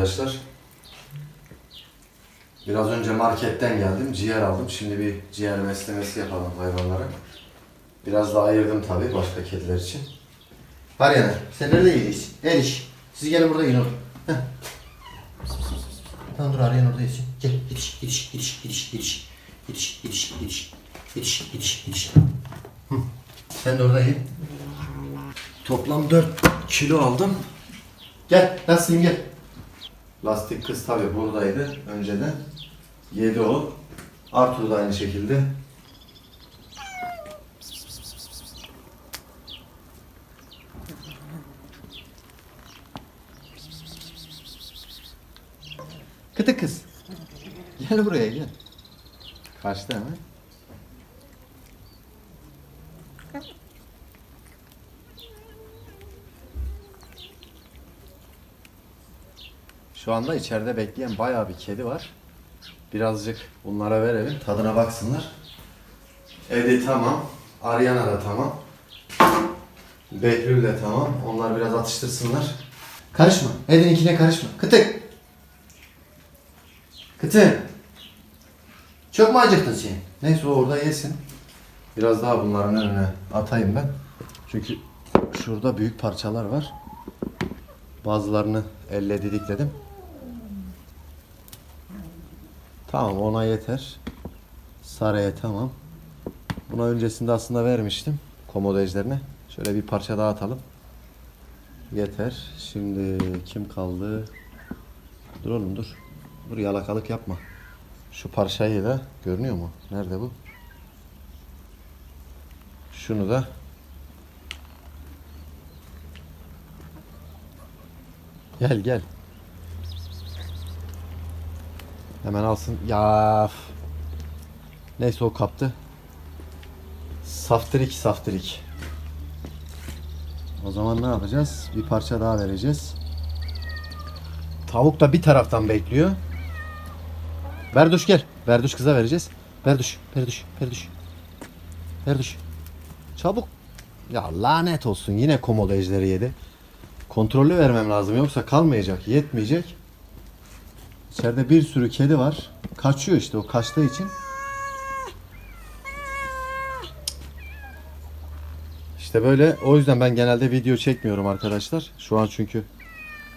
arkadaşlar. Biraz önce marketten geldim. Ciğer aldım. Şimdi bir ciğer beslemesi yapalım hayvanlara. Biraz da ayırdım tabii başka kediler için. Var yani. Sen nerede yiyorsun? El iş. Siz gelin burada yiyin oğlum. Heh. Tamam dur arayan orada yesin. Gel gidiş gidiş gidiş gidiş gidiş. Gidiş gidiş gidiş. Gidiş gidiş gidiş. Hı. Sen de orada ye. Toplam 4 kilo aldım. Gel nasılsın gel. Lastik kız tabii buradaydı önceden. Yedi o. Arthur da aynı şekilde. Kıtı kız. Gel buraya gel. Kaçtı hemen. Şu anda içeride bekleyen bayağı bir kedi var. Birazcık bunlara verelim. Tadına baksınlar. Edi tamam. Ariana da tamam. Behlül de tamam. Onlar biraz atıştırsınlar. Karışma. Edininkine karışma. Kıtık. Kıtı. Çok mu acıktın sen? Neyse o orada yesin. Biraz daha bunların önüne atayım ben. Çünkü şurada büyük parçalar var. Bazılarını elle didikledim. Tamam ona yeter. Sarıya tamam. Buna öncesinde aslında vermiştim. Komodo ejderine. Şöyle bir parça daha atalım. Yeter. Şimdi kim kaldı? Dur oğlum dur. Dur yalakalık yapma. Şu parçayı da görünüyor mu? Nerede bu? Şunu da Gel gel. Hemen alsın. Ya. Neyse o kaptı. Saftirik saftirik. O zaman ne yapacağız? Bir parça daha vereceğiz. Tavuk da bir taraftan bekliyor. Berduş gel. Berduş kıza vereceğiz. Berduş, Berduş, Berduş. Berduş. Çabuk. Ya lanet olsun yine komodo ejderi yedi. Kontrollü vermem lazım yoksa kalmayacak, yetmeyecek. İçeride bir sürü kedi var. Kaçıyor işte o kaçtığı için. İşte böyle o yüzden ben genelde video çekmiyorum arkadaşlar. Şu an çünkü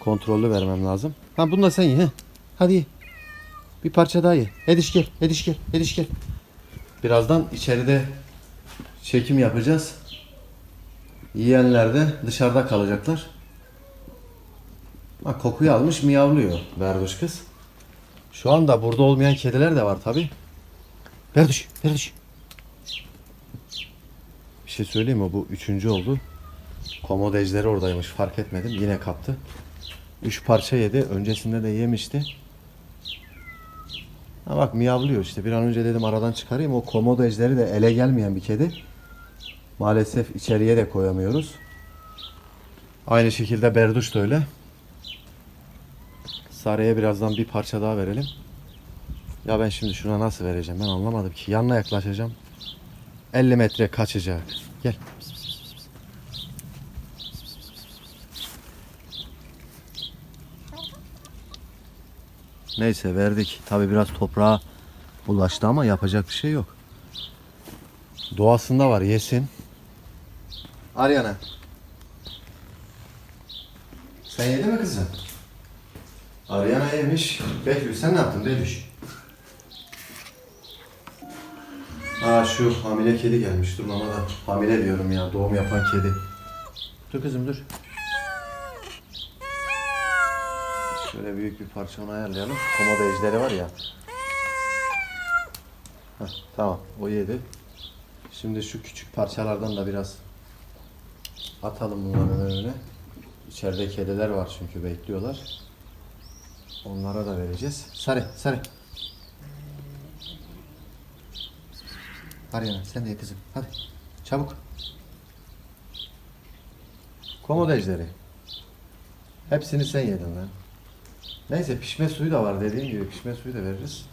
kontrollü vermem lazım. Ha bunu da sen ye. he. Hadi ye. Bir parça daha ye. Ediş gel, Ediş gel, Ediş gel. Birazdan içeride çekim yapacağız. Yiyenler de dışarıda kalacaklar. Bak kokuyu almış miyavlıyor Berduş kız. Şu anda burada olmayan kediler de var tabi. Berduş, Berduş. Bir şey söyleyeyim mi? Bu üçüncü oldu. Komodo ejderi oradaymış fark etmedim. Yine kaptı. Üç parça yedi. Öncesinde de yemişti. Ha bak miyavlıyor işte. Bir an önce dedim aradan çıkarayım. O komodo ejderi de ele gelmeyen bir kedi. Maalesef içeriye de koyamıyoruz. Aynı şekilde berduş da öyle. Sarıya birazdan bir parça daha verelim. Ya ben şimdi şuna nasıl vereceğim ben anlamadım ki. Yanına yaklaşacağım. 50 metre kaçacak. Gel. Neyse verdik. Tabi biraz toprağa bulaştı ama yapacak bir şey yok. Doğasında var yesin. Ariana. Sen yedin mi kızım? Ariana yemiş. Behlül sen ne yaptın Behlül? Aa şu hamile kedi gelmiş. Dur mama da hamile diyorum ya. Doğum yapan kedi. Dur kızım dur. Şöyle büyük bir parça onu ayarlayalım. Komodo ejderi var ya. Heh, tamam o yedi. Şimdi şu küçük parçalardan da biraz atalım bunların önüne. İçeride kediler var çünkü bekliyorlar. Onlara da vereceğiz. Sarı, sarı. Ariana sen de ye kızım. Hadi. Çabuk. Komodo ejderi. Hepsini sen yedin lan. Neyse pişme suyu da var dediğim gibi pişme suyu da veririz.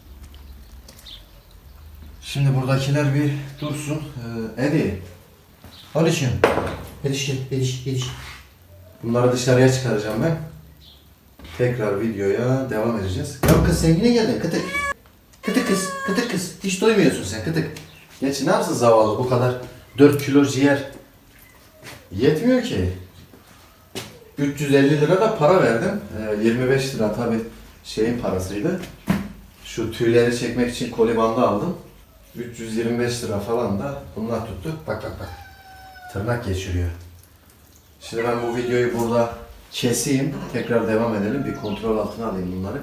Şimdi buradakiler bir dursun. Ee, Eddie. Alışın. Ediş gel. Ediş. Ediş. Bunları dışarıya çıkaracağım ben. Tekrar videoya devam edeceğiz. Ya kız sen yine geldin kıtık. Kıtık kız, kıtık kız. Hiç doymuyorsun sen kıtık. Geç ne yapsın zavallı bu kadar 4 kilo ciğer. Yetmiyor ki. 350 lira da para verdim. Ee, 25 lira tabi şeyin parasıydı. Şu tüyleri çekmek için koli bandı aldım. 325 lira falan da bunlar tuttu. Bak bak bak. Tırnak geçiriyor. Şimdi ben bu videoyu burada keseyim. Tekrar devam edelim. Bir kontrol altına alayım bunları.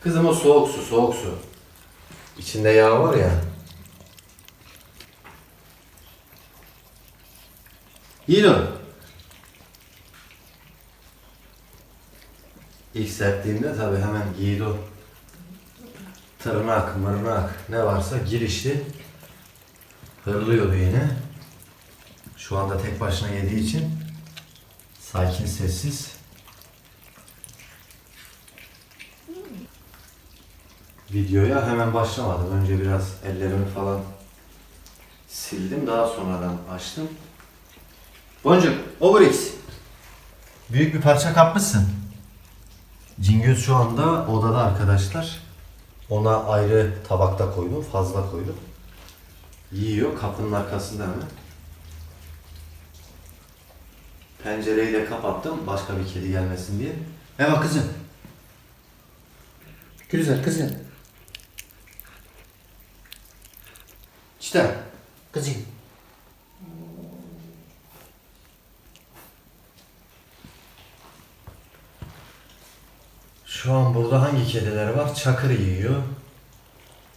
Kızım o soğuk su, soğuk su. İçinde yağ var ya. Yiyin onu. İlk serptiğimde tabii hemen giydi o. Tırnak, mırnak ne varsa girişti. Hırlıyordu yine. Şu anda tek başına yediği için sakin sessiz. Videoya hemen başlamadım. Önce biraz ellerimi falan sildim. Daha sonradan açtım. Boncuk, Obrix. Büyük bir parça kapmışsın. Cingöz şu anda odada arkadaşlar. Ona ayrı tabakta koydum, fazla koydum. Yiyor, kapının arkasında hemen. Pencereyi de kapattım, başka bir kedi gelmesin diye. Eva kızım. Güzel kızım. İşte. Kızım. Şu an burada hangi kediler var? Çakır yiyor.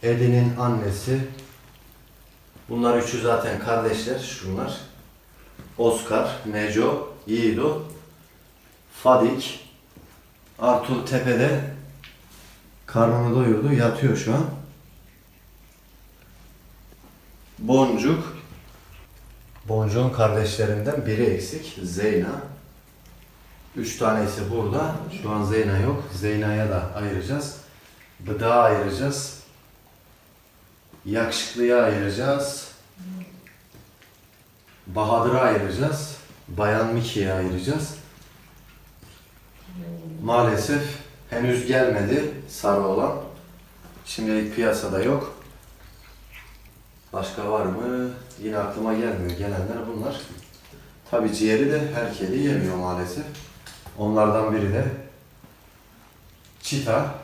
Edi'nin annesi. Bunlar üçü zaten kardeşler. Şunlar. Oscar, Neco, Yiğido, Fadik, Artur tepede karnını doyurdu. Yatıyor şu an. Boncuk. Boncuk'un kardeşlerinden biri eksik. Zeyna. Üç tanesi burada. Şu an Zeyna yok. Zeyna'ya da ayıracağız. Bıdağı ayıracağız. Yakışıklıya ayıracağız. Bahadır'a ayıracağız. Bayan Miki'ye ayıracağız. Maalesef henüz gelmedi sarı olan. Şimdilik piyasada yok. Başka var mı? Yine aklıma gelmiyor. Gelenler bunlar. Tabi ciğeri de her kedi yemiyor maalesef. Onlardan biri de çita.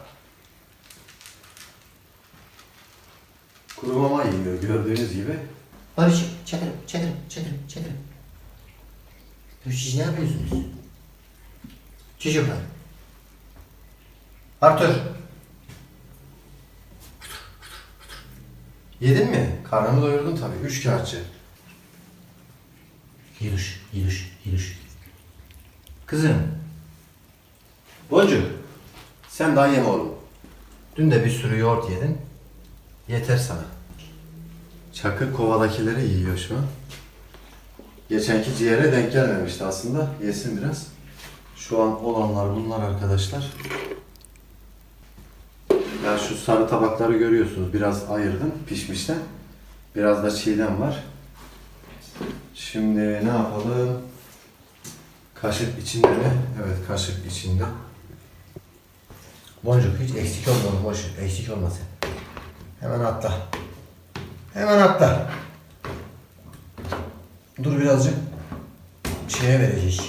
Kuru mama yiyor gördüğünüz gibi. Barış'ım çakırım, çakırım, çakırım, çakırım. Ya Siz ne yapıyorsunuz? Çocuklar. Arthur. Yedin mi? Karnını doyurdun tabii. Üç kağıtçı. Yiduş, yiduş, yiduş. Kızım. Boncuk. Sen daha yeme oğlum. Dün de bir sürü yoğurt yedin. Yeter sana. Çakır kovadakileri yiyor şu an. Geçenki ciğere denk gelmemişti aslında. Yesin biraz. Şu an olanlar bunlar arkadaşlar. Ya şu sarı tabakları görüyorsunuz. Biraz ayırdım pişmişten. Biraz da çiğdem var. Şimdi ne yapalım? Kaşık içinde mi? Evet kaşık içinde. Boncuk hiç eksik olma boş eksik olma sen. Hemen atla. Hemen atla. Dur birazcık. Şeye vereceğiz.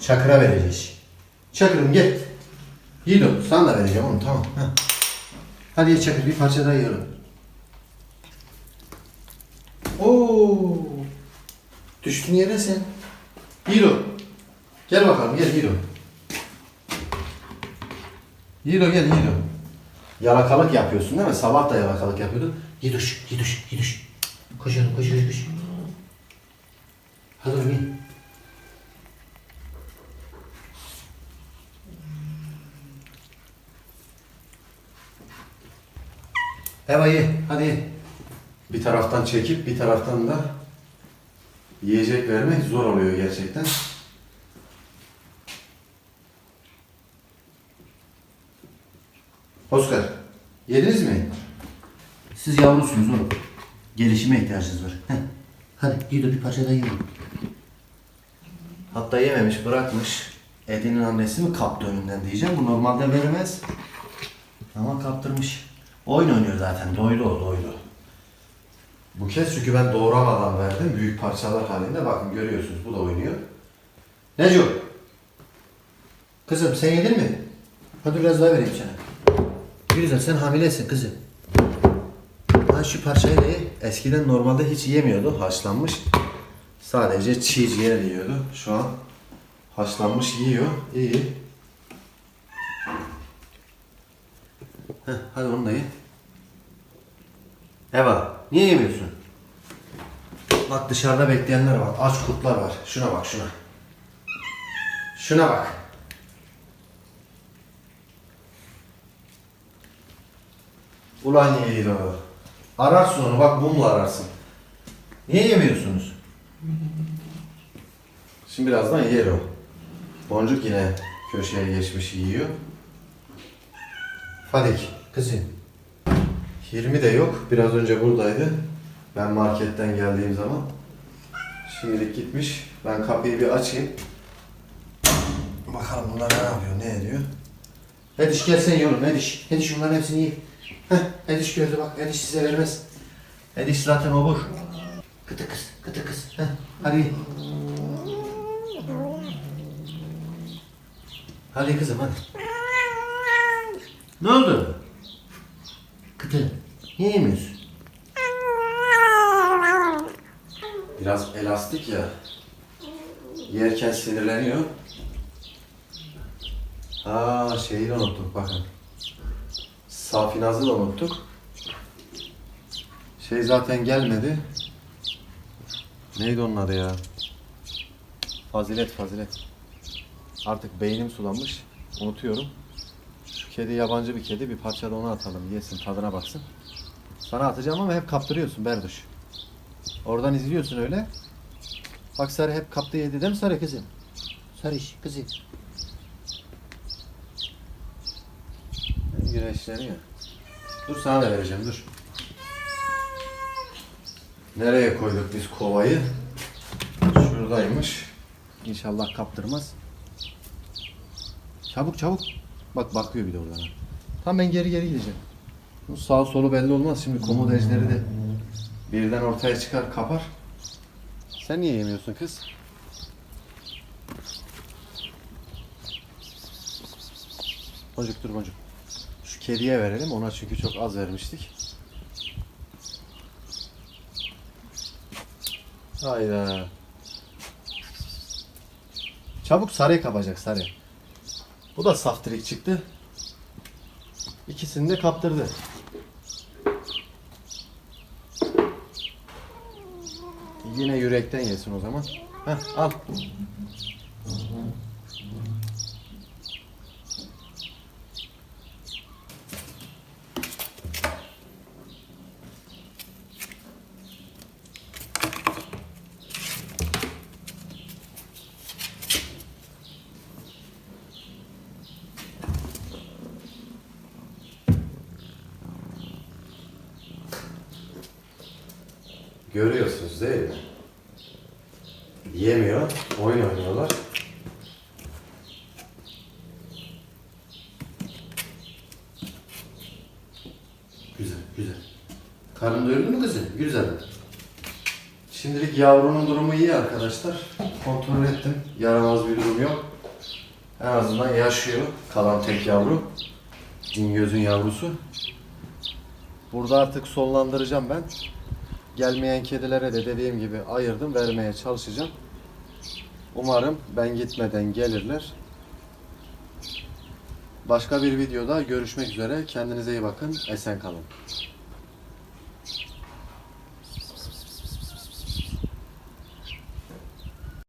Çakır'a vereceğiz. Çakır'ım gel. Yiğido sana da vereceğim oğlum tamam. Heh. Hadi ye Çakır bir parça daha yiyelim. Oo. Düştün yere sen. Yiğido. Gel bakalım gel Yiğido. Yiğido gel Yiğido. Yalakalık yapıyorsun değil mi? Sabah da yalakalık yapıyordun. Yiduş, yiduş, yiduş. Koş oğlum, koş, koş, koş. Hadi oğlum ye. Eva ye, hadi. Bir taraftan çekip bir taraftan da yiyecek vermek zor oluyor gerçekten. Oscar, yediniz mi? Siz yavrusunuz oğlum. Gelişime ihtiyacınız var. Heh. Hadi de bir parça daha yiyin. Hatta yememiş bırakmış. Edin'in annesi mi kaptı önünden diyeceğim. Bu normalde vermez. Ama kaptırmış. Oyun oynuyor zaten. Doydu o doydu. Bu kez çünkü ben doğramadan verdim. Büyük parçalar halinde. Bakın görüyorsunuz bu da oynuyor. Neco? Kızım sen yedin mi? Hadi biraz daha vereyim sana. Güzel sen hamilesin kızım. Ha şu parçayı. Eskiden normalde hiç yemiyordu. Haşlanmış. Sadece çiğ ciğer yiyordu. Şu an haşlanmış yiyor. İyi. Heh, hadi onu da ye. Eva, niye yemiyorsun? Bak dışarıda bekleyenler var. Aç kurtlar var. Şuna bak şuna. Şuna bak. Ulan yiğit. Ararsın onu bak mumla ararsın. Niye yemiyorsunuz? Şimdi birazdan yer o. Boncuk yine köşeye geçmiş yiyor. Fadik, kızım. 20 de yok. Biraz önce buradaydı. Ben marketten geldiğim zaman. Şimdilik gitmiş. Ben kapıyı bir açayım. Bakalım bunlar ne yapıyor, ne ediyor. Ediş gel sen yiyorum, Ediş. Ediş bunların hepsini ye. Heh, Ediş gördü bak, Ediş size vermez. Ediş zaten obur. Kıtı kız, kıtı kız. Heh, hadi. Hadi kızım hadi. Ne oldu? Kıtı, niye yemiyorsun? Biraz elastik ya. Yerken sinirleniyor. Aa şeyi de unuttuk bakın. Safinaz'ı da unuttuk. Şey zaten gelmedi. Neydi onun adı ya? Fazilet, fazilet. Artık beynim sulanmış. Unutuyorum. Şu kedi yabancı bir kedi. Bir parça da ona atalım. Yesin, tadına baksın. Sana atacağım ama hep kaptırıyorsun Berduş. Oradan izliyorsun öyle. Bak Sarı hep kaptı yedi değil mi Sarı kızım? Sarış kızım. Güneşleniyor. Dur sana da vereceğim dur. Nereye koyduk biz kovayı? Şuradaymış. İnşallah kaptırmaz. Çabuk çabuk. Bak bakıyor bir de oradan. Tamam ben geri geri gideceğim. Bu sağ solu belli olmaz. Şimdi komod ejderi de birden ortaya çıkar kapar. Sen niye yemiyorsun kız? Boncuk dur boncuk. Kediye verelim. Ona çünkü çok az vermiştik. Hayda. Çabuk sarı kapacak sarı. Bu da saftirik çıktı. İkisini de kaptırdı. Yine yürekten yesin o zaman. Heh, al. Görüyorsunuz değil mi? Yemiyor, oyun oynuyorlar. Güzel, güzel. Karnın doyurdu mu kızım? Güzel. Şimdilik yavrunun durumu iyi arkadaşlar. Kontrol ettim. Yaramaz bir durum yok. En azından yaşıyor. Kalan tek yavru. Cingöz'ün yavrusu. Burada artık sonlandıracağım ben. Gelmeyen kedilere de dediğim gibi ayırdım. Vermeye çalışacağım. Umarım ben gitmeden gelirler. Başka bir videoda görüşmek üzere. Kendinize iyi bakın. Esen kalın.